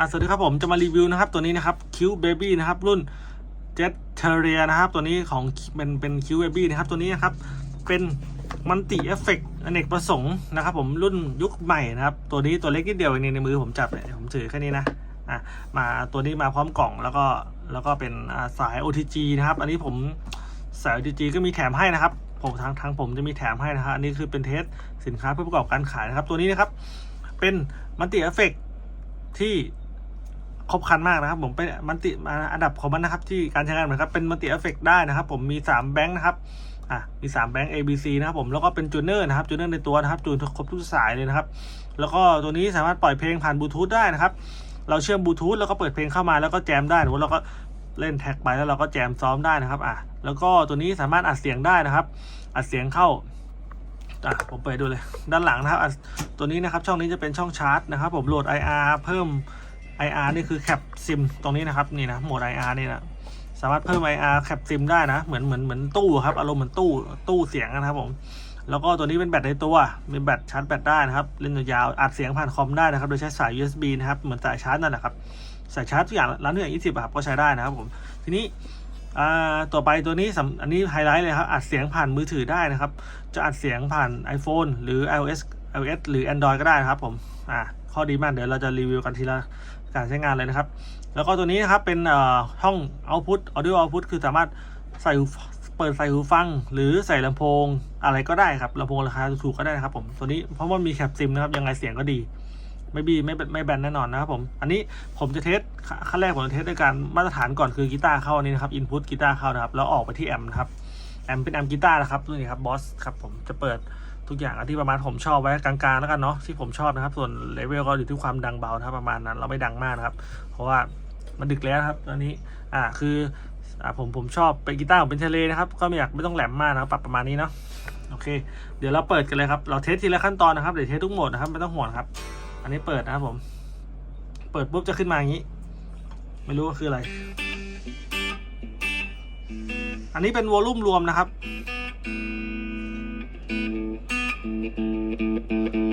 อ่าสวัสดีครับผมจะมารีวิวนะครับตัวนี้นะครับคิวเบบี้นะครับรุ่นเจ็ตเทเรียนะครับตัวนี้ของเป็นเป็นคิวเบบี้นะครับตัวนี้นะครับเป็นมันติเอฟเฟกต์อเนกประสงค์นะครับผมรุ่นยุคใหม่นะครับตัวนี้ตัวเล็กนิดเดียวเองในมือผมจับเนี่ยผมถือแค่นี้นะอะมาตัวนี้มาพร้อมกล่องแล้วก็แล้วก็เป็นสาย OTG นะครับ อันนี้ผมสาย OTG ก็มีแถมให้นะครับผมทางทางผมจะมีแถมให้นะครับอันนี้คือเป็นเทสสินค้าเพื่อประกอบการขายนะครับ ตัวนี้นะครับเป็นมันติเอฟเฟกต์ที่ ครบครันมากนะครับ ผมเป็นมันติอันดับของมันนะครับ ที่การใช้งานเหมือนครับเป็นมันติเอฟเฟกได้นะครับ ผมมี 3 แบงค์นะครับอะมี 3 แบงค์ A B C นะครับผมแล้วก็เป็นจูเนอร์นะครับจูเนอร์ในตัวนะครับจูนครบทุกสายเลยนะครับ แล้วก็ตัวนี้สามารถปล่อยเพลงผ่านบลูทูธได้นะครับ เราเชื่อมบลูทูธแล้วก็เปิดเพลงเข้ามาแล้วก็แจมได้หรือว่าเราก็เล่นแท็กไปแล้วเราก็แจมซ้อมได้นะครับอะแล้วก็ตัวนี้สามารถอัดเสียงได้นะครับ อัดเสียงเข้าอะผมเปิดดูเลยด้านหลังนะครับ ตัวนี้นะครับช่องนี้จะเป็นช่องชาร์จนะครับ ผมโหลด IR เพิ่ม IR นี่คือแคปซิมตรงนี้นะครับนี่นะโหมด IR นี่นะสามารถเพิ่ม IR แคปซิมได้นะเหมือนเหมือนเหมือนตู้ครับอารมณ์เหมือนตู้ตู้เสียงนะครับผมแล้วก็ตัวนี้เป็นแบตในตัวมีแบตชาร์จแบตได้นะครับเล่นยาวอัดเสียงผ่านคอมได้นะครับ โดยใช้สาย USB นะครับเหมือนสายชาร์จนั่นแหละครับสายชาร์จทุกอย่างร้านทุกอย่าง20บาทก็ใช้ได้นะครับผมทีนี้ต่อไปตัวนี้อันนี้ไฮไลท์เลยครับอัดเสียงผ่านมือถือได้นะครับ จะอัดเสียงผ่าน iPhone หรือ iOS iOS หรือ Android ก็ได้นะครับผมอ่าข้อดีมากเดี๋ยวเราจะรีวิวกันทีละ การใช้งานเลยนะครับ แล้วก็ตัวนี้นะครับเป็นเอ่อห้อง output audio output คือสามารถใส่เปิดใส่หูฟัง หรือใส่ลำโพงอะไรก็ได้ครับลำโพงราคาถูกก็ได้นะครับผมตัวนี้เพราะว่ามีแคปซิมนะครับยังไงเสียงก็ดีไม่บีไม่ไม่แบนแน่นอนนะครับผม อันนี้ผมจะเทสขั้นแรกผมจะเทสด้วยการมาตรฐานก่อนคือกีตาร์เข้าอันนี้นะครับอินพุตกีตาร์เข้านะครับ แล้วออกไปที่แอมป์นะครับ แอมป์เป็นแอมป์กีตาร์นะครับนี่ครับบอสครับผมจะเปิด ทุกอย่างอันที่ประมาณผมชอบไว้กลางๆแล้วกันเนาะที่ผมชอบนะครับ ส่วนเลเวลก็อยู่ที่ความดังเบานะครับประมาณนั้นเราไม่ดังมากนะครับ เพราะว่ามันดึกแล้วครับตอนนี้อ่าคืออ่าผมผมชอบเป็นกีตาร์ผมเป็นเทเลนะครับ ก็ไม่อยากไม่ต้องแหลมมากนะครับปรับประมาณนี้เนาะโอเค เดี๋ยวเราเปิดกันเลยครับ เราเทสทีละขั้นตอนนะครับเดี๋ยวเทสทุกโหมดนะครับไม่ต้องห่วงครับ อันนี้เปิดนะครับผม เปิดปุ๊บจะขึ้นมาอย่างนี้ ไม่รู้ว่าคืออะไร อันนี้เป็นวอลลุ่มรวมนะครับ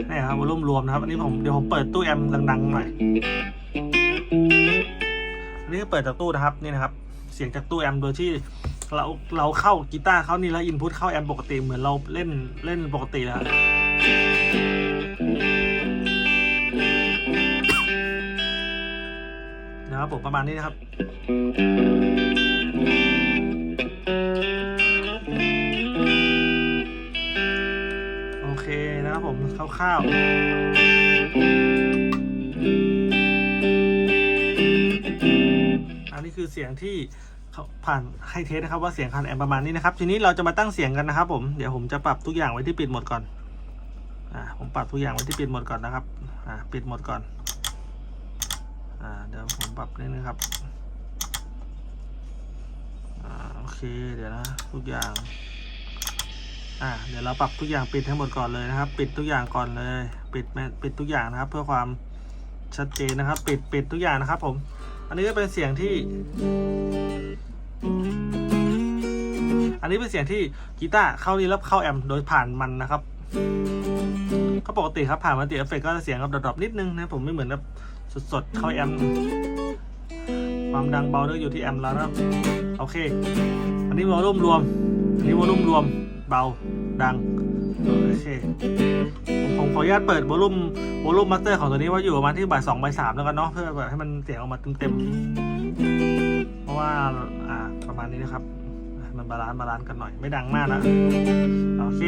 นี่ครับวอลลุ่มรวมนะครับ อันนี้ผมเดี๋ยวผมเปิดตู้แอมดังๆหน่อย อันนี้ก็เปิดจากตู้นะครับนี่นะครับ เสียงจากตู้แอมโดยที่เราเราเข้ากีตาร์เขานี่แล้วอินพุตเข้าแอมป์ปกติเหมือนเราเล่นเล่นปกติแล้วนะครับผมประมาณนี้นะครับ คร่าวๆอันนี้คือเสียงที่เขาผ่านให้เทสนะครับว่าเสียงคันแอมประมาณนี้นะครับ ทีนี้เราจะมาตั้งเสียงกันนะครับผมเดี๋ยวผมจะปรับทุกอย่างไว้ที่ปิดหมดก่อนอ่าผมปรับทุกอย่างไว้ที่ปิดหมดก่อนนะครับอ่าปิดหมดก่อนอ่าเดี๋ยวผมปรับนิดนึงครับอ่าโอเคเดี๋ยวนะทุกอย่าง อ่าเดี๋ยวเราปรับทุกอย่างปิดทั้งหมดก่อนเลยนะครับ ปิดทุกอย่างก่อนเลย ปิดปิดทุกอย่างนะครับ เพื่อความชัดเจนนะครับ ปิดปิดทุกอย่างนะครับ ผม อันนี้ก็เป็นเสียงที่ อันนี้เป็นเสียงที่กีตาร์เข้านี่แล้วเข้าแอมโดยผ่านมันนะครับก็ปกติครับผ่านมันติเอฟเฟกก็จะเสียงกับดรอปนิดนึงนะผมไม่เหมือนกับสดๆเข้าแอมความดังเบาเนื่องอยู่ที่แอมแล้วนะโอเค อันนี้วอลลุ่มรวม อันนี้วอลลุ่มรวม เบาดังโอเคผมขออนุญาตเปิดวอลุ่มวอลุ่มมาสเตอร์ของตัวนี้ว่าอยู่ประมาณที่บ่ายสองบ่ายสามแล้วกันเนาะเพื่อแบบให้มันเสียงออกมาเต็มๆเพราะว่าอ่าประมาณนี้นะครับมันบาลานซ์บาลานซ์กันหน่อยไม่ดังมากนะโอเค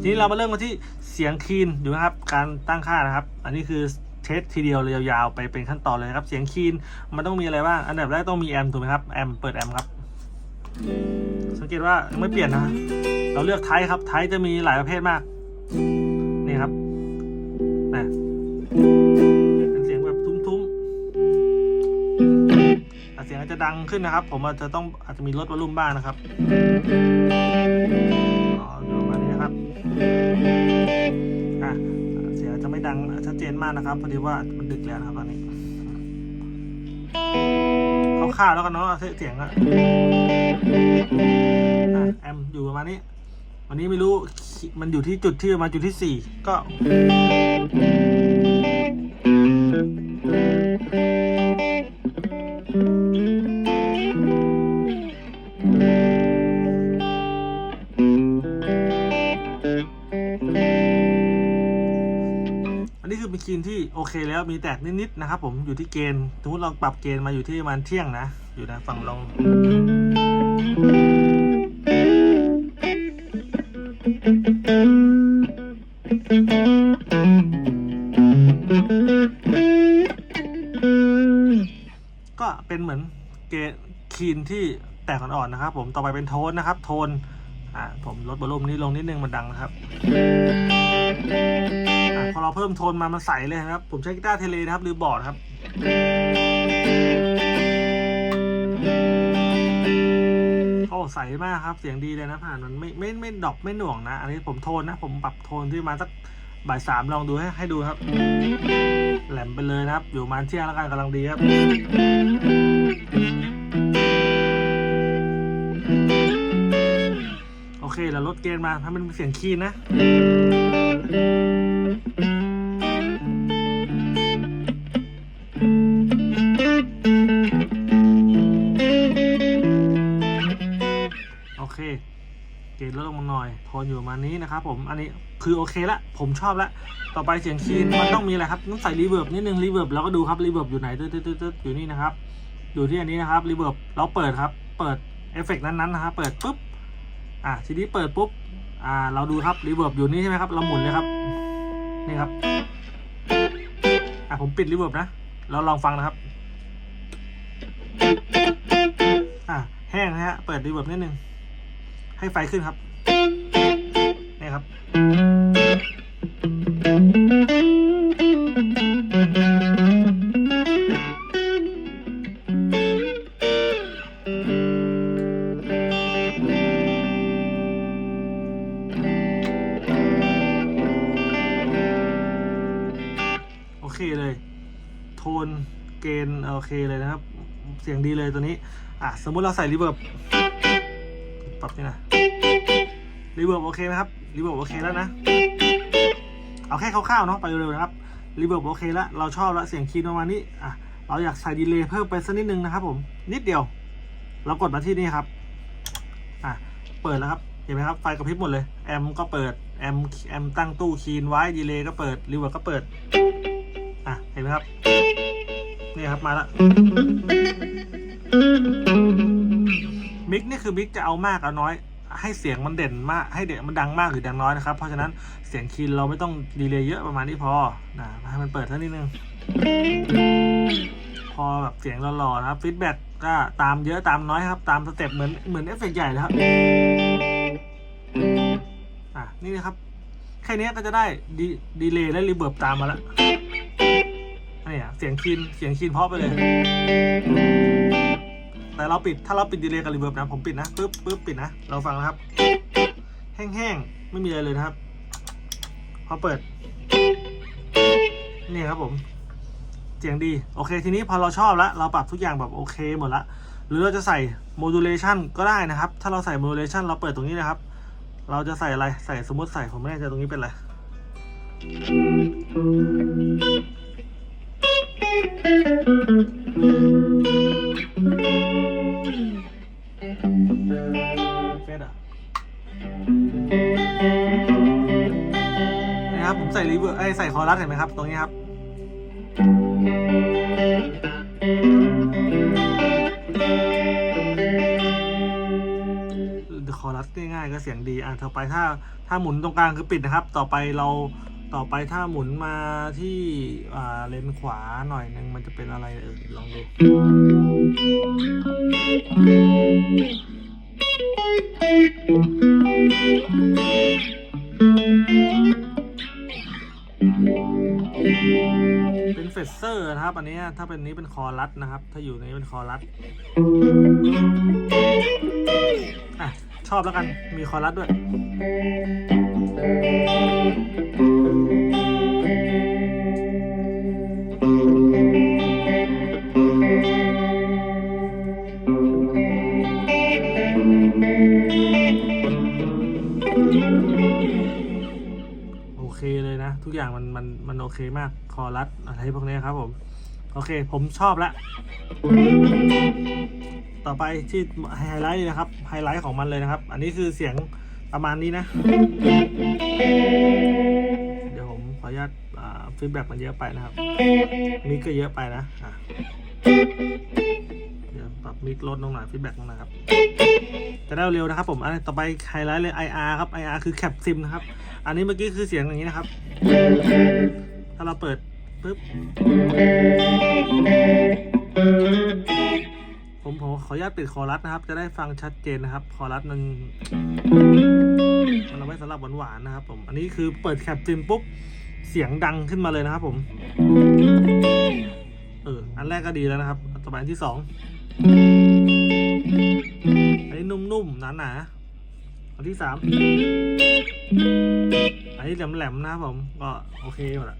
ทีนี้เรามาเริ่มกันที่เสียงคีนอยู่นะครับ การตั้งค่านะครับ อันนี้คือเทสทีเดียวเลยยาวๆไปเป็นขั้นตอนเลยนะครับ เสียงคีนมันต้องมีอะไรบ้างอันดับแรกต้องมีแอมป์ถูกไหมครับแอมป์เปิดแอมป์ครับ สังเกตว่ายังไม่เปลี่ยนนะ เราเลือกไทป์ครับ ไทป์จะมีหลายประเภทมาก นี่ครับนะเป็นเสียงแบบทุ้มๆแต่เสียงอาจจะดังขึ้นนะครับ ผมอาจจะต้องอาจจะมีลดวอลลุ่มบ้างนะครับอ๋ออยู่ประมาณนี้นะครับอะเสียงอาจจะไม่ดังชัดเจนมากนะครับพอดีว่ามันดึกแล้วนะครับตอนนี้ คร่าวแล้วกันเนาะเสียงอะอะแอมอยู่ประมาณนี้ วันนี้ไม่รู้มันอยู่ที่จุดที่ประมาณจุดที่สี่ก็ เคแล้วมีแตกนิดๆนะครับ ผมอยู่ที่เกณฑ์สมมติเราปรับเกณฑ์มาอยู่ที่ประมาณเที่ยงนะ อยู่นะฝั่งลองก็เป็นเหมือนเกณฑ์คีนที่แตกอ่อนๆนะครับ ผมต่อไปเป็นโทนนะครับ โทนอ่าผมลดบอลลูมนี้ลงนิดนึงมันดังนะครับ พอเราเพิ่มโทนมามันใสเลยครับ ผมใช้กีตาร์เทเลนะครับหรือบอร์ดครับ โอ้ใสมากครับ เสียงดีเลยนะผ่านมันไม่ไม่ไม่ดอปไม่หน่วงนะ อันนี้ผมโทนนะ ผมปรับโทนที่มาสักบ่ายสามลองดูให้ให้ดูครับ แหลมไปเลยนะครับ อยู่มาณเที่ยงแล้วกันกำลังดีครับโอเคเราลดเกณฑ์มาให้มันเป็นเสียงคีนนะ โอเค เกณฑ์ลดลงมาหน่อย โทนอยู่ประมาณนี้นะครับผม อันนี้คือโอเคละ ผมชอบละ ต่อไปเสียงคีนมันต้องมีอะไรครับ ต้องใส่รีเวิร์บนิดนึง รีเวิร์บแล้วก็ดูครับ รีเวิร์บอยู่ไหนตึ๊ดตึ๊ดตึ๊ดตึ๊ดอยู่นี่นะครับ อยู่ที่อันนี้นะครับ รีเวิร์บเราเปิดครับ เปิดเอฟเฟกต์นั้นๆนะครับ เปิดปุ๊บ อะ ทีนี้เปิดปุ๊บ อ่า เราดูครับ รีเวิร์บอยู่นี่ใช่ไหมครับ เราหมุนเลยครับ นี่ครับ อะผมปิดรีเวิร์บนะ เราลองฟังนะครับ อะแห้งนะฮะ เปิดรีเวิร์บนิดนึง ให้ไฟขึ้นครับ นี่ครับ เคเลย โทนเกณฑ์โอเคเลยนะครับ เสียงดีเลยตัวนี้ อะ สมมุติเราใส่รีเวิร์บปรับนี่นะรีเวิร์บโอเคไหมครับรีเวิร์บโอเคแล้วนะ เอาแค่คร่าวๆเนาะไปเร็วๆนะครับรีเวิร์บโอเคแล้วเราชอบแล้วเสียงคีย์ประมาณนี้อะเราอยากใส่ดีเลย์เพิ่มไปสักนิดนึงนะครับผมนิดเดียว เรากดมาที่นี่ครับอะเปิดแล้วครับเห็นไหมครับไฟกระพริบหมดเลยแอมก็เปิดแอมแอมตั้งตู้คีนไว้ดีเลย์ก็เปิดรีเวิร์บก็เปิด นไหมครับ นี่ครับมาแล้วมิกนี่คือมิกจะเอามากเอาน้อย ให้เสียงมันเด่นมาก ให้เด่นมันดังมากหรือดังน้อยนะครับ เพราะฉะนั้นเสียงคีนเราไม่ต้องดีเลย์เยอะประมาณนี้พอนะให้มันเปิดเท่านี้นึง พอแบบเสียงหล่อๆนะครับฟีดแบ็กก็ตามเยอะตามน้อยครับ ตามสเต็ปเหมือนเหมือนเอฟเฟกต์ใหญ่เลยครับอะนี่นะครับแค่นี้ก็จะได้ดีดีเลย์และรีเบิร์บตามมาแล้ว อะ เสียงคีนเสียงคีนเพราะไปเลย แต่เราปิดถ้าเราปิดดีเลย์กับรีเบิร์บนะ ผมปิดนะปึ๊บปึ๊บปิดนะ เราฟังนะครับ แห้งๆ ไม่มีอะไรเลยนะครับ พอเปิด นี่ครับผมเสียงดี โอเค ทีนี้พอเราชอบแล้ว เราปรับทุกอย่างแบบโอเคหมดละ หรือเราจะใส่ modulation ก็ได้นะครับ ถ้าเราใส่ modulation เราเปิดตรงนี้นะครับ เราจะใส่อะไร ใส่สมมติใส่ผมไม่แน่ใจตรงนี้เป็นอะไร นะครับผมใส่รีเวิร์ไอใส่คอรัสเห็นไหมครับ ตรงนี้ครับ คอรัสง่ายๆก็เสียงดีอะต่อไปถ้าถ้าหมุนตรงกลางคือปิดนะครับ ต่อไปเรา ต่อไปถ้าหมุนมาที่เลนขวาหน่อยนึงมันจะเป็นอะไรเออลองดูเป็นเฟสเซอร์นะครับ อันนี้ถ้าเป็นนี้เป็นคอรัสนะครับ ถ้าอยู่ในนี้เป็นคอรัสอะชอบแล้วกันมีคอรัสด้วย โอเคเลยนะ ทุกอย่างมันมันมันโอเคมากคอรัสอะไรพวกนี้ครับผม โอเคผมชอบละ ต่อไปที่ไฮไลท์นะครับ ไฮไลท์ของมันเลยนะครับ อันนี้คือเสียงประมาณนี้นะ เดี๋ยวผมขออนุญาตฟีดแบ็กมันเยอะไปนะครับมิกก็เยอะไปนะอะ ปรับมิกลดลงหน่อยฟีดแบ็กลงหน่อยครับจะได้เร็วนะครับผมอันต่อไปไฮไลท์เลย IR ครับ IR คือแคปซิมนะครับ อันนี้เมื่อกี้คือเสียงอย่างนี้นะครับ ถ้าเราเปิดปุ๊บผมผมขออนุญาตปิดคอรัสนะครับ จะได้ฟังชัดเจนนะครับคอรัสมันมันเอาไว้สำหรับหวานๆนะครับผมอันนี้คือเปิดแคปซิมปุ๊บเสียงดังขึ้นมาเลยนะครับผม เออ อันแรกก็ดีแล้วนะครับ ต่อไปอันที่สอง อันนี้นุ่มๆหนาๆอันที่สามอันนี้แหลมๆนะผมก็โอเคหมดละ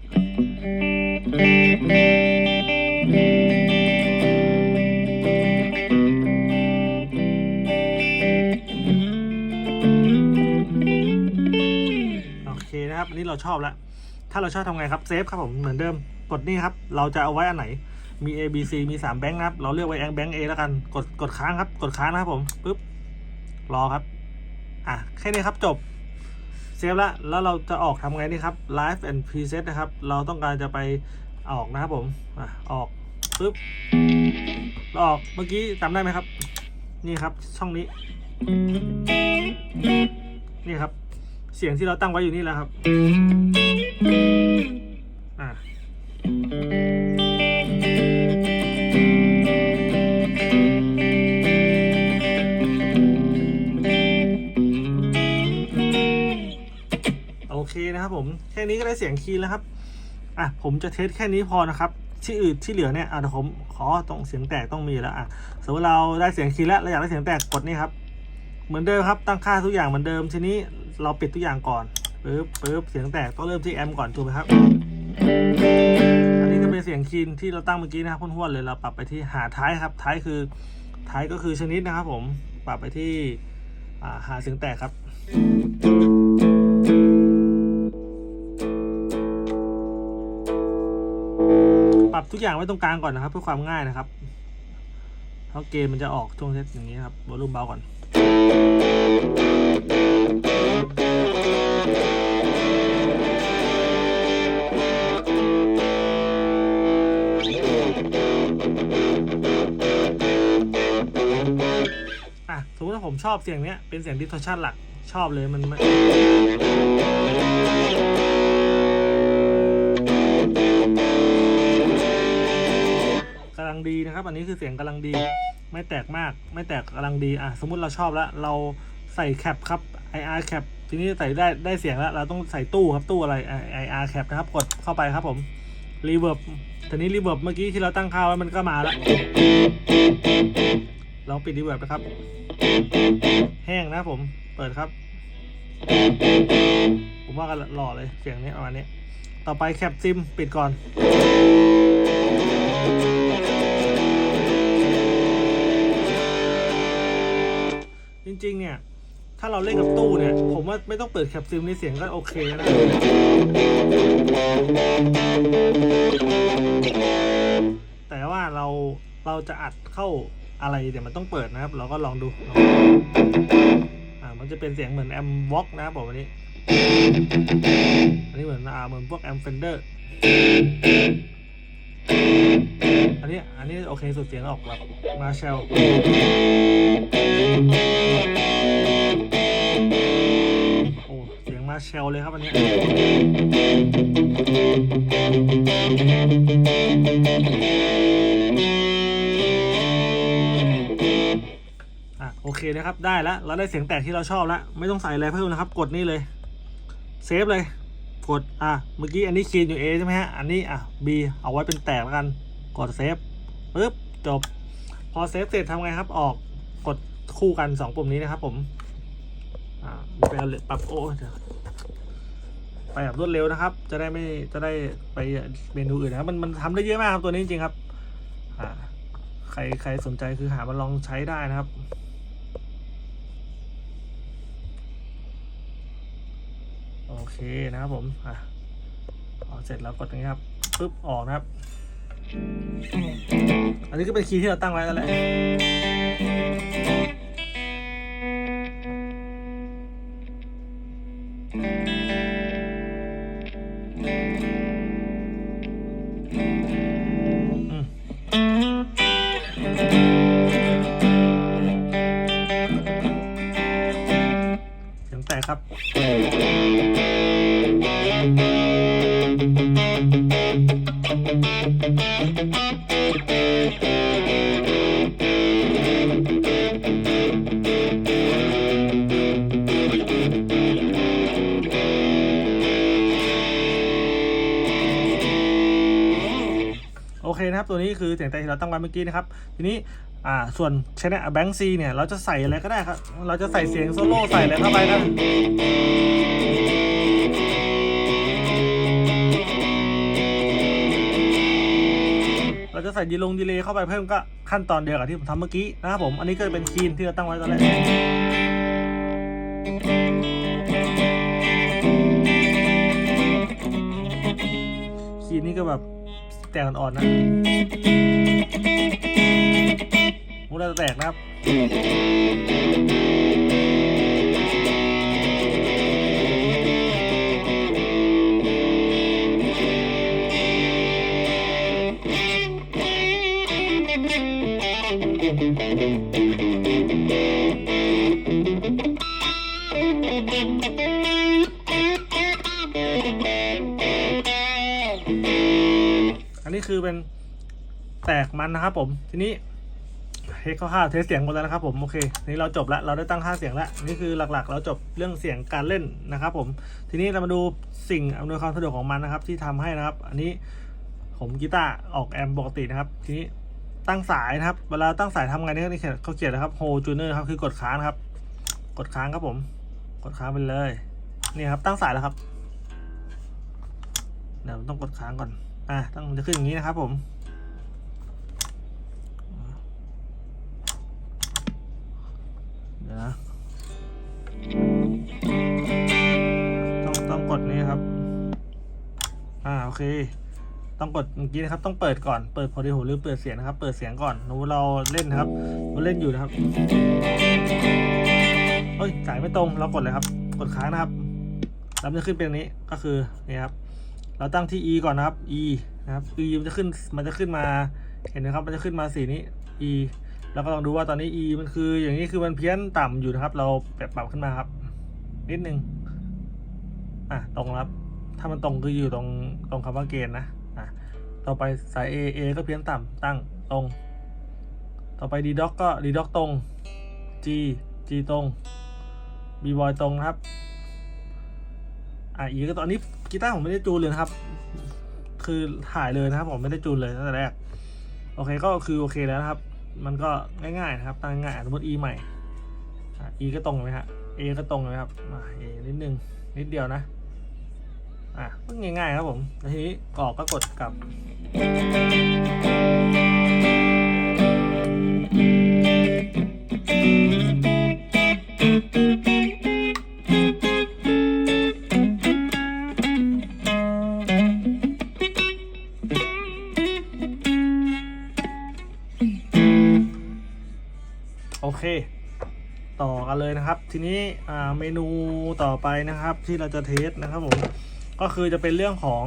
โอเคนะครับอันนี้เราชอบแล้วถ้าเราชอบทำไงครับเซฟครับผมเหมือนเดิมกดนี่ครับ เราจะเอาไว้อันไหน มี A B C มี3แบงค์นะครับ เราเลือกไว้แบงค์ A แล้วกัน กด กดค้างครับ กดค้างนะครับผม ปึ๊บ รอครับ อะ แค่นี้ครับ จบ เซฟละ แล้วเราจะออกทำไงนี่ครับ Live and Preset นะครับ เราต้องการจะไปออกนะครับผม อะ ออก ปึ๊บเราออก เมื่อกี้จำได้ไหมครับ นี่ครับ ช่องนี้ นี่ครับ เสียงที่เราตั้งไว้อยู่นี่แหละครับ ค่นี้ก็ได้เสียงคีย์แล้วครับ อะผมจะเทสแค่นี้พอนะครับ ที่อื่นที่เหลือเนี่ยอะผมขอตรงเสียงแตกต้องมีแล้วอะสมมติเราได้เสียงคีย์แล้วเราอยากได้เสียงแตกกดนี่ครับ เหมือนเดิมครับตั้งค่าทุกอย่างเหมือนเดิมทีนี้เราปิดทุกอย่างก่อนปึ๊บปึ๊บเสียงแตกต้องเริ่มที่แอมป์ก่อนถูกไหมครับ อันนี้ก็เป็นเสียงคีย์ที่เราตั้งเมื่อกี้นะครับห้วนๆเลยเราปรับไปที่หาท้ายครับ ท้ายคือท้ายก็คือชนิดนะครับผมปรับไปที่อ่าหาเสียงแตกครับ บทุกอย่างไว้ตรงกลางก่อนนะครับ เพื่อความง่ายนะครับ เพราะเกมมันจะออกช่วงเซตอย่างนี้ครับวอลลุ่มเบาก่อน อะสมมติว่าผมชอบเสียงเนี้ยเป็นเสียงดิสทอชันหลักชอบเลยมัน ลังดีนะครับ อันนี้คือเสียงกำลังดี ไม่แตกมาก ไม่แตกกำลังดี อะ สมมุติเราชอบแล้ว เราใส่แคปครับ IR แคปทีนี้ใส่ได้ได้เสียงแล้ว เราต้องใส่ตู้ครับ ตู้อะไร IR แคปนะครับ กดเข้าไปครับผมรีเวิร์บทีนี้รีเวิร์บเมื่อกี้ที่เราตั้งค่าไว้มันก็มาแล้ว ลองปิดรีเวิร์บนะครับ แห้งนะครับผม เปิดครับ ผมว่ากันหล่อเลย เสียงนี้ประมาณนี้ ต่อไปแคปซิมปิดก่อน ริง ๆ เนี่ย ถ้าเราเล่นกับตู้เนี่ย ผมว่าไม่ต้องเปิดแคปซิมในเสียงก็โอเคแล้วนะแต่ว่าเราเราจะอัดเข้าอะไรเดี๋ยวมันต้องเปิดนะครับ เราก็ลองดูอ่ามันจะเป็นเสียงเหมือนแอมวอกนะครับผมอันนี้ อันนี้เหมือนอ่าเหมือนพวกแอมเฟนเดอร์ อันนี้อันนี้โอเคสุดเสียงออกแบบมาเชลโอ้เสียงมาเชลเลยครับอันนี้อะโอเคนะครับ ได้แล้วเราได้เสียงแตกที่เราชอบแล้ว ไม่ต้องใส่อะไรเพิ่มนะครับ กดนี่เลย เซฟเลย กดอะเมื่อกี้อันนี้คีย์อยู่ A ใช่ไหมฮะ อันนี้อะ B เอาไว้เป็นแตกแล้วกัน กดเซฟปึ๊บจบ พอเซฟเสร็จทำไงครับ ออกกดคู่กันสองปุ่มนี้นะครับผม อ่าไปเอาปรับโอ้เดี๋ยวไปแบบรวดเร็วนะครับ จะได้ไม่จะได้ไปเมนูอื่นนะครับมันมันทำได้เยอะมากครับตัวนี้จริงครับ อ่าใครใครสนใจคือหามาลองใช้ได้นะครับ โอเคนะครับผม อะพอเสร็จแล้วกดอย่งนี้ครับปึ๊บออกนะครับ อันนี้ก็เป็นคีย์ที่เราตั้งไว้กันแหละเสียงแตกครับ นะครับ ตัวนี้คือเสียงแต่ที่เราตั้งไว้เมื่อกี้นะครับ ทีนี้อ่าส่วนชแนลแบงค์ซีเนี่ยเราจะใส่อะไรก็ได้ครับ เราจะใส่เสียงโซโล่ใส่อะไรเข้าไปก็เราจะใส่ดีลงดีเลย์เข้าไปเพิ่มก็ขั้นตอนเดียวกับที่ผมทำเมื่อกี้นะครับผม อันนี้ก็จะเป็นคีนที่เราตั้งไว้ตอนแรกคีนนี่ก็แบบ แต่อ่อนๆนะมูเราจะแตกนะครับ คือเป็นแตกมันนะครับผมทีนี้เทสคร่าวเทสเสียงหมดแล้วนะครับผมโอเคทีนี้เราจบแล้วเราได้ตั้งค่าเสียงแล้วนี่คือหลักๆ เราจบเรื่องเสียงการเล่นนะครับ ผม ทีนี้เรามาดูสิ่งอำนวยความสะดวกของมันนะครับ ที่ทำให้นะครับ อันนี้ผมกีตาร์ออกแอมป์ปกตินะครับ ทีนี้ตั้งสายนะครับ เวลาตั้งสายทำไงเนี่เขาเขียนนะครับโฮจูเนอร์ครับคือกดค้างครับ กดค้างครับผม กดค้างไปเลยนี่ครับตั้งสายแล้วครับเดี๋ยวต้องกดค้างก่อน อะต้องจะขึ้นอย่างนี้นะครับผมเดี๋ยวนะต้องต้องกดนี้ครับ อ่าโอเค ต้องกดเมื่อกี้นะครับ ต้องเปิดก่อนเปิดพอดีโหรือเปิดเสียงนะครับ เปิดเสียงก่อนนูเราเล่นนะครับเราเล่นอยู่นะครับเฮ้ยสายไม่ตรงเรากดเลยครับ กดค้างนะครับแล้วจะขึ้นเป็นนี้ก็คือนี่ครับ เราตั้งที่ e ก่อนนะครับ e นะครับ e มันจะขึ้นมันจะขึ้นมาเห็นไหมครับมันจะขึ้นมาสีนี้ e แล้วก็ลองดูว่าตอนนี้ e มันคืออย่างนี้คือมันเพี้ยนต่ำอยู่นะครับ เราปรับปรับขึ้นมาครับ นิดนึงอะตรงครับ ถ้ามันตรงคืออยู่ตรงตรงคำว่าเกณฑ์นะอะต่อไปสาย a a ก็เพี้ยนต่ำตั้งตรง ต่อไป d doc ก็ d doc ตรง g g ตรง b boy ตรงนะครับอะอีก็ตอนนี้ กีตาร์ผมไม่ได้จูนเลยนะครับ คือถ่ายเลยนะครับ ผมไม่ได้จูนเลยตั้งแต่แรก โอเคก็คือโอเคแล้วนะครับ มันก็ง่ายๆนะครับตั้งง่ายสมมติ e ใหม่อะ e ก็ตรงไหมฮะ a ก็ตรงไหมครับอะ a นิดนึงนิดเดียวนะอะก็ง่ายๆครับผมทีนี้ออกก็กดกลับอ เคต่อกันเลยนะครับ ทีนี้เมนูต่อไปนะครับที่เราจะเทสนะครับผมก็คือจะเป็นเรื่องของ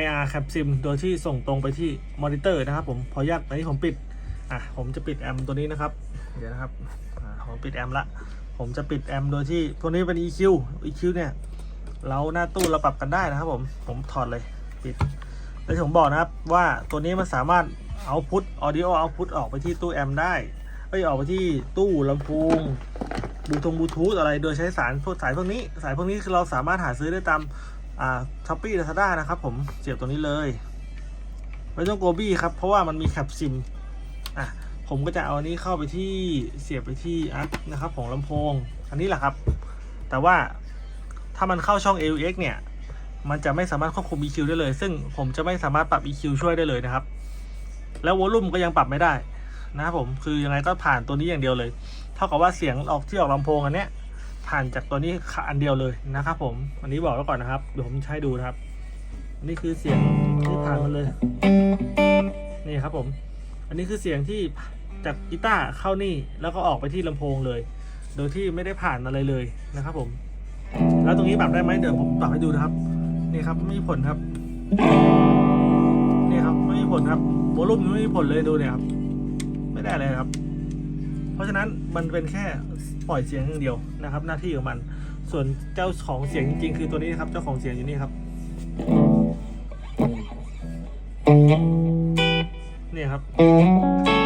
IR Cap Sim โดยที่ส่งตรงไปที่มอนิเตอร์นะครับผมพอยัดตอนนี้ผมปิดอะผมจะปิดแอมตัวนี้นะครับ เดี๋ยวนะครับผมปิดแอมละผมจะปิดแอมโดยที่ตัวนี้เป็น EQ EQ เนี่ยเราหน้าตู้เราปรับกันได้นะครับผมผมถอดเลยปิดแล้วผมบอกนะครับว่าตัวนี้มันสามารถเอาพุทออดิโอเอาพุทออกไปที่ตู้แอมได้ เอ้ยออกไปที่ตู้ลำโพงบูทงบูทูธอะไร โดยใช้สารพวกสายพวกนี้ สายพวกนี้คือเราสามารถหาซื้อได้ตามอ่าช้อปปี้ลาซาด้านะครับ ผมเสียบตัวนี้เลยไม่ต้องโกบี้ครับเพราะว่ามันมีแคปซิมอะผมก็จะเอาอันนี้เข้าไปที่เสียบไปที่อัพนะครับของลำโพง อันนี้แหละครับ แต่ว่าถ้ามันเข้าช่อง AUX เนี่ย มันจะไม่สามารถควบคุม EQ ได้เลย ซึ่งผมจะไม่สามารถปรับ EQ ช่วยได้เลยนะครับ แล้ววอลลุ่มก็ยังปรับไม่ได้ นะครับผมคือยังไงก็ผ่านตัวนี้อย่างเดียวเลย เท่ากับว่าเสียงออกที่ออกลำโพงอันเนี้ยผ่านจากตัวนี้อันเดียวเลยนะครับผมอันนี้บอกไว้ก่อนนะครับเดี๋ยวผมใช้ดูนะครับนนี้คือเสียงที่ผ่านมาเลยนี่ครับผม อันนี้คือเสียงที่จากกีตาร์เข้านี่แล้วก็ออกไปที่ลำโพงเลย โดยที่ไม่ได้ผ่านอะไรเลยนะครับ ผม แล้วตรงนี้ปรับได้ไหมเดี๋ยวผมปรับให้ดูนะครับนี่ครับไม่มีผลครับนี่ครับไม่มีผลครับโวลูมไม่มีผลเลยดูเนี่ยครับ ไม่ได้เลยครับ เพราะฉะนั้นมันเป็นแค่ปล่อยเสียงอย่างเดียวนะครับ หน้าที่ของมัน ส่วนเจ้าของเสียงจริงๆคือตัวนี้ครับ เจ้าของเสียงอยู่นี่ครับเนี่ยครับ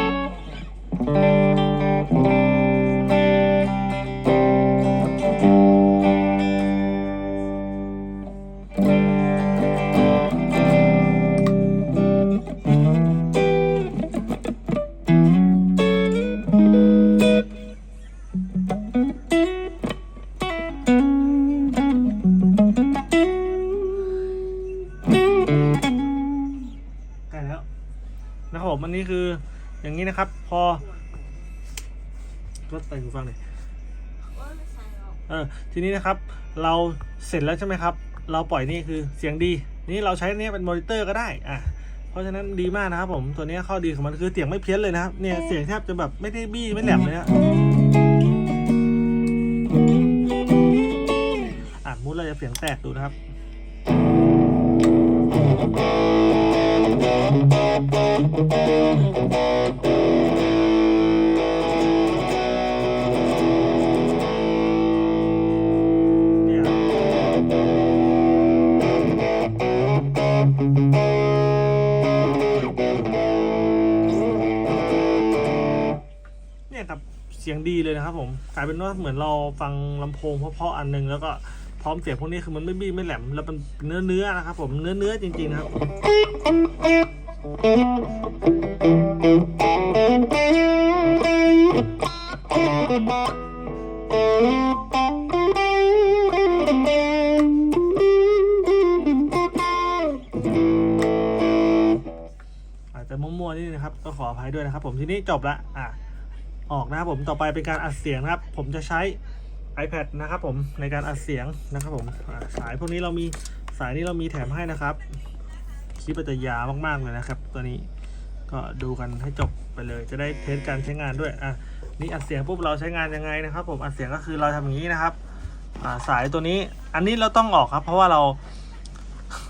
ทีนี้นะครับ เราเสร็จแล้วใช่ไหมครับ เราปล่อยนี่คือเสียงดี นี่เราใช้เนี่ยเป็นมอนิเตอร์ก็ได้อะเพราะฉะนั้นดีมากนะครับผมตัวนี้ข้อดีของมันคือเสียงไม่เพี้ยนเลยนะครับเนี่ยเสียงแทบจะแบบไม่ได้บี้ไม่แหลมเลยอะอะมุดเราจะเสียงแตกดูนะครับเนี่ นะครับผมกลายเป็นว่าเหมือนเราฟังลำโพงเพราะๆอันหนึงแล้วก็พร้อมเสียงพวกนี้คือมันไม่บี้ไม่แหลมแล้วเป็นเนื้อเนื้อนะครับผมเนื้อเนื้อจริงๆนะครับอาจจะมั่วๆนิดนึงนะครับ ก็ขออภัยด้วยนะครับ ผมทีนี้จบละ อกนะครับผมต่อไปเป็นการอัดเสียงนะครับ ผมจะใช้ iPad นะครับผมในการอัดเสียงนะครับผมสายพวกนี้เรามีสายนี้เรามีแถมให้นะครับคลิปมันจะยาวมากๆเลยนะครับ ตัวนี้ก็ดูกันให้จบไปเลย จะได้เทสการใช้งานด้วยอะนี่อัดเสียงปุ๊บเราใช้งานยังไงนะครับ ผมอัดเสียงก็คือเราทำอย่างนี้นะครับสายตัวนี้อันนี้เราต้องออกครับ เพราะว่าเรา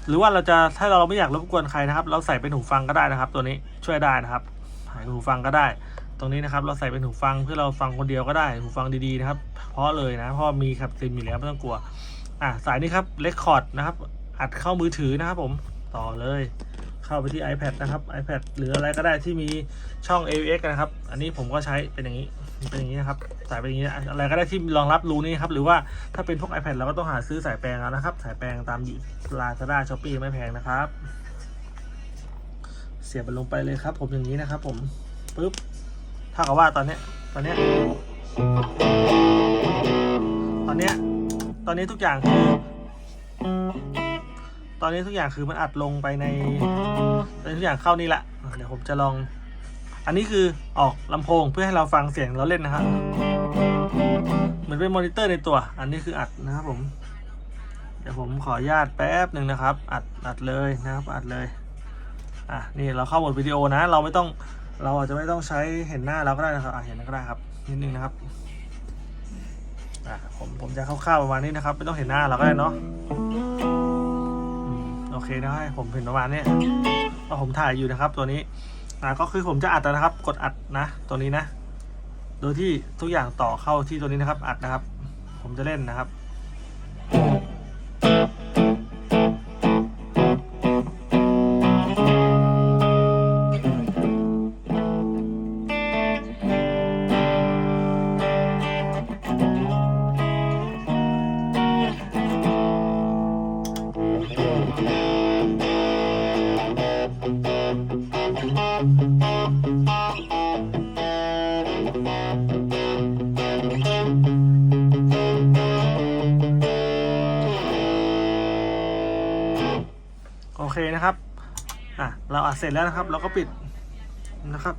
หรือว่าเราจะถ้าเราไม่อยากรบกวนใครนะครับ เราใส่เป็นหูฟังก็ได้นะครับ ตัวนี้ช่วยได้นะครับใส่หูฟังก็ได้ ตรงนี้นะครับเราใส่เป็นหูฟังเพื่อเราฟังคนเดียวก็ได้หูฟังดีๆนะครับ เพราะเลยนะเพราะมีขับซิมอยู่แล้วไม่ต้องกลัวอะสายนี้ครับเลคคอร์ดนะครับ อัดเข้ามือถือนะครับผมต่อเลย เข้าไปที่ iPad นะครับ iPad หรืออะไรก็ได้ที่มีช่อง AUX นะครับ อันนี้ผมก็ใช้เป็นอย่างนี้เป็นอย่างนี้นะครับสายเป็นอย่างนี้อะไรก็ได้ที่รองรับรูนี้ครับหรือว่าถ้าเป็นพวก iPad เราก็ต้องหาซื้อสายแปลงเอานะครับ สายแปลงตามอยู่ Lazada Shopee ไม่แพงนะครับ เสียบมันลงไปเลยครับ ผมอย่างนี้นะครับ ผมปึ๊บ เท่ากับว่าตอนเนี้ยตอนเนี้ยตอนเนี้ยตอนนี้ทุกอย่างคือ ตอนนี้ทุกอย่างคือมันอัดลงไปในตอนนี้ทุกอย่างเข้านี่แหละเดี๋ยวผมจะลอง อันนี้คือออกลำโพงเพื่อให้เราฟังเสียงเราเล่นนะครับเหมือนเป็นมอนิเตอร์ในตัว อันนี้คืออัดนะครับผม เดี๋ยวผมขออนุญาตแป๊บหนึ่งนะครับ อัดอัดเลยนะครับ อัดเลย อะนี่เราเข้าโหมดวิดีโอนะ เราไม่ต้อง เราอาจจะไม่ต้องใช้เห็นหน้าเราก็ได้นะครับเห็นก็ได้ครับนิดนึงนะครับอะผมผมจะคร่าวๆประมาณนี้นะครับ ไม่ต้องเห็นหน้าเราก็ได้เนาะโอเคได้ผมเห็นประมาณนี้ยก็ผมถ่ายอยู่นะครับ ตัวนี้อ่าก็คือผมจะอัดนะครับ กดอัดนะ ตัวนี้นะ โดยที่ทุกอย่างต่อเข้าที่ตัวนี้นะครับ อัดนะครับ ผมจะเล่นนะครับ อะเราอัดเสร็จแล้วนะครับ เราก็ปิดนะครับ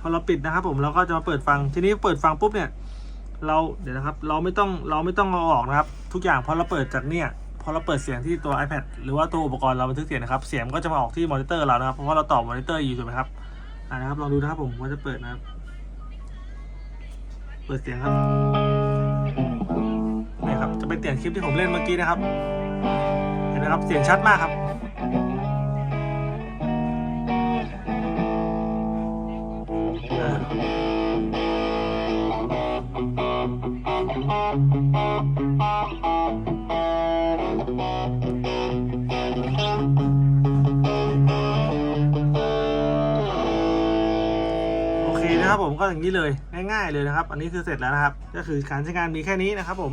พอเราปิดนะครับ ผมเราก็จะมาเปิดฟังทีนี้เปิดฟังปุ๊บเนี่ย เราเดี๋ยวนะครับ เราไม่ต้องเราไม่ต้องเอาออกนะครับ ทุกอย่างพอเราเปิดจากเนี่ยพอเราเปิดเสียงที่ตัว iPad หรือว่าตัวอุปกรณ์เราบันทึกเสียงนะครับ เสียงก็จะมาออกที่มอนิเตอร์เรานะครับ เพราะว่าเราต่อมอนิเตอร์อยู่ถูกไหมครับอ่านะครับลองดูนะครับผมว่าจะเปิดนะครับ เปิดเสียงครับนี่ครับจะเป็นเสียงคลิปที่ผมเล่นเมื่อกี้นะครับ เห็นไหมครับเสียงชัดมากครับ โอเคนะครับผมก็อย่างนี้เลยง่ายๆเลยนะครับ อันนี้คือเสร็จแล้วนะครับ ก็คือการใช้งานมีแค่นี้นะครับ ผม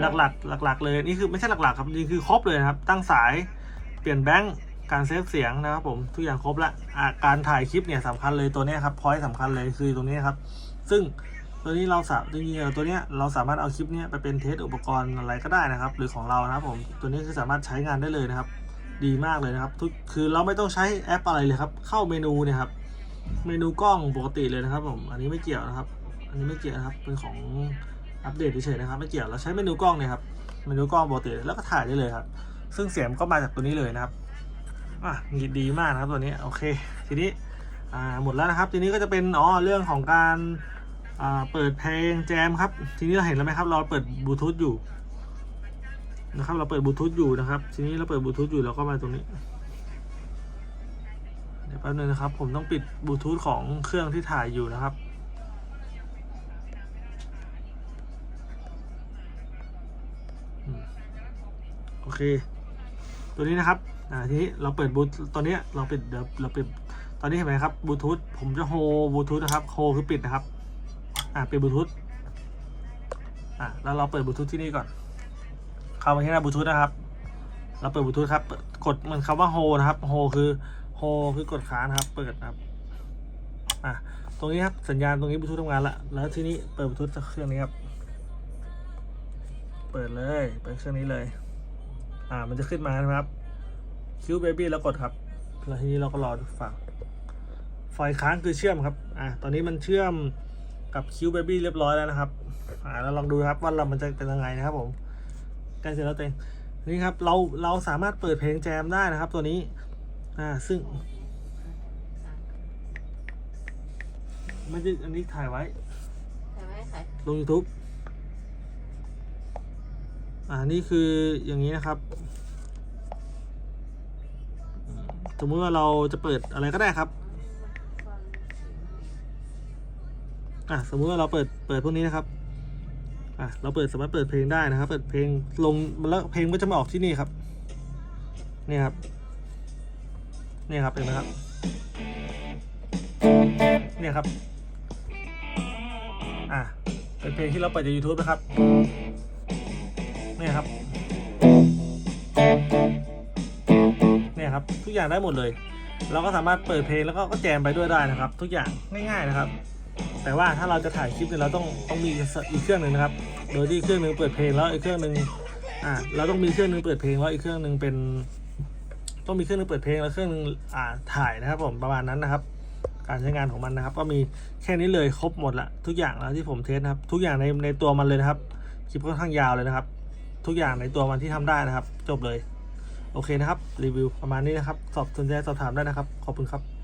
หลักๆ หลัก ๆ เลยนี่คือไม่ใช่หลักๆครับนี่คือครบเลยนะครับ ตั้งสายเปลี่ยนแบงค์การเซฟเสียงนะครับผมทุกอย่างครบละการถ่ายคลิปเนี่ยสำคัญเลยตัวนี้ครับพอยต์สำคัญเลยคือตรงนี้ครับ ซึ่ง ตัวนี้เราสามจริงๆตัวเนี้ยเราสามารถเอาคลิปเนี้ยไปเป็นเทสอุปกรณ์อะไรก็ได้นะครับ หรือของเรานะครับผมตัวนี้คือสามารถใช้งานได้เลยนะครับ ดีมากเลยนะครับทุกคือเราไม่ต้องใช้แอปอะไรเลยครับ เข้าเมนูเนี่ยครับเมนูกล้องปกติเลยนะครับผมอันนี้ไม่เกี่ยวนะครับ อันนี้ไม่เกี่ยวนะครับเป็นของอัปเดตเฉยๆนะครับ ไม่เกี่ยวเราใช้เมนูกล้องเนี่ยครับเมนูกล้องปกติแล้วก็ถ่ายได้เลยครับ ซึ่งเสียงก็มาจากตัวนี้เลยนะครับอะดีมากนะครับตัวนี้โอเค ทีนี้อ่าหมดแล้วนะครับ ทีนี้ก็จะเป็นอ๋อเรื่องของการ เปิดเพลงแจมครับ ทีนี้เราเห็นแล้วไหมครับเราเปิดบลูทูธอยู่นะครับเราเปิดบลูทูธอยู่นะครับ ทีนี้เราเปิดบลูทูธอยู่เราก็มาตรงนี้เดี๋ยวแป๊บนึงนะครับ ผมต้องปิดบลูทูธของเครื่องที่ถ่ายอยู่นะครับโอเค ตัวนี้นะครับอ่าทีนี้เราเปิดบลูตอนนี้เราปิดเดี๋ยวเราปิดตอนนี้เห็นไหมครับบลูทูธผมจะโฮบลูทูธนะครับโฮคือปิดนะครับ อ่าปิดบลูทูธอ่าแล้วเราเปิดบลูทูธที่นี่ก่อน เข้ามาที่หน้าบลูทูธนะครับ เราเปิดบลูทูธครับ กดเหมันคำว่าโฮนะครับโฮคือโฮคือกดค้างนครับ เปิดครับ อะ ตรงนี้ครับ สัญญาณตรงนี้บลูทูธทำงานละ แล้วทีนี้เปิดบลูทูธเครื่องนี้ครับ เปิดเลย เปิดเครื่องนี้เลย อ่า มันจะขึ้นมานะครับคิวเบบี้แล้วกดครับ แล้วทีนี้เราก็รอฟังไฟค้างคือเชื่อมครับ อ่าตอนนี้มันเชื่อม กับคิวเบบี้เรียบร้อยแล้วนะครับอ่าเราลองดูครับว่าเรามันจะเป็นยังไงนะครับผมใกล้เสร็จแล้วเต็งนี่ครับเราเราสามารถเปิดเพลงแจมได้นะครับ ตัวนี้อ่าซึ่งไม่ได้อันนี้ถ่ายไว้ถ่ายไว้ถ่ายลง YouTube อ่านี่คืออย่างนี้นะครับอืมสมมติว่าเราจะเปิดอะไรก็ได้ครับ อะสมมุติว่าเราเปิดเปิดพวกนี้นะครับอะเราเปิดสามารถเปิดเพลงได้นะครับ เปิดเพลงลงแล้วเพลงก็จะมาออกที่นี่ครับนี่ครับนี่ครับเห็นไหมครับเนี่ยครับอะเป็นเพลงที่เราเปิดจาก YouTube นะครับเนี่ยครับเนี่ยครับ ทุกอย่างได้หมดเลย เราก็สามารถเปิดเพลงแล้วก็ก็แจมไปด้วยได้นะครับ ทุกอย่างง่าย ๆนะครับ แต่ว่าถ้าเราจะถ่ายคลิปเนี่ยเราต้องต้องมีอีกเครื่องหนึ่งนะครับ โดยที่เครื่องหนึ่งเปิดเพลงแล้วอีกเครื่องหนึ่งอ่าเราต้องมีเครื่องหนึ่งเปิดเพลงแล้วอีกเครื่องหนึ่งเป็น ต้องมีเครื่องหนึงเปิดเพลงแล้วเครื่องหนึงอ่าถ่ายนะครับผมประมาณนั้นนะครับ การใช้งานของมันนะครับ ก็มีแค่นี้เลยครบหมดละทุกอย่างแล้วที่ผมเทสนะครับ ทุกอย่างในในตัวมันเลยนะครับคลิปค่อนข้างยาวเลยนะครับ ทุกอย่างในตัวมันที่ทำได้นะครับ จบเลย โอเคนะครับ รีวิวประมาณนี้นะครับ สอบสนใจสอบถามได้นะครับ ขอบคุณครับ